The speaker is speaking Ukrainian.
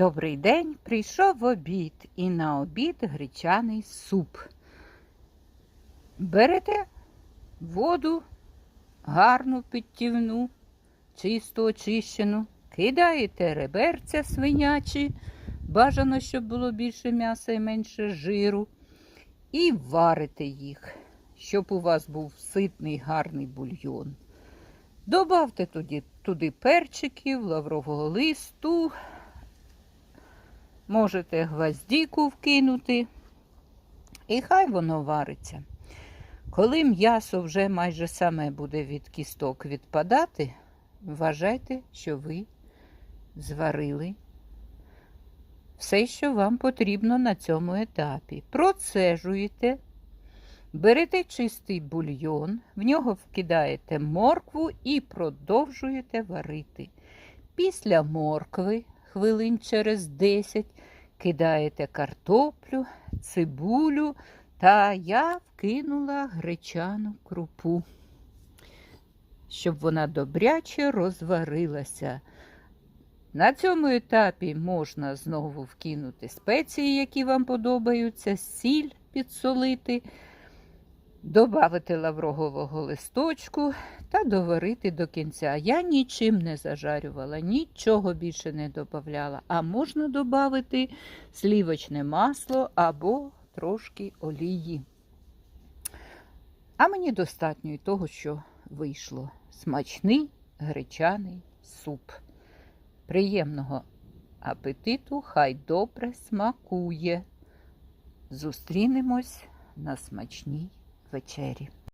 Добрий день, прийшов обід і на обід гречаний суп. Берете воду гарну підтівну, чисто очищену, кидаєте реберця свинячі, бажано, щоб було більше м'яса і менше жиру, і варите їх, щоб у вас був ситний гарний бульйон. Добавте туди, туди перчиків, лаврового листу, можете гвоздіку вкинути, і хай воно вариться. Коли м'ясо вже майже саме буде від кісток відпадати, вважайте, що ви зварили все, що вам потрібно на цьому етапі. Процежуєте. Берете чистий бульйон, в нього вкидаєте моркву і продовжуєте варити. Після моркви, хвилин через 10, кидаєте картоплю, цибулю та я вкинула гречану крупу, щоб вона добряче розварилася. На цьому етапі можна знову вкинути спеції, які вам подобаються, сіль підсолити. Добавити лаврового листочку та доварити до кінця. Я нічим не зажарювала, нічого більше не додавала. А можна додати слівочне масло або трошки олії. А мені достатньо і того, що вийшло. Смачний гречаний суп. Приємного апетиту, хай добре смакує. Зустрінемось на смачній вечері.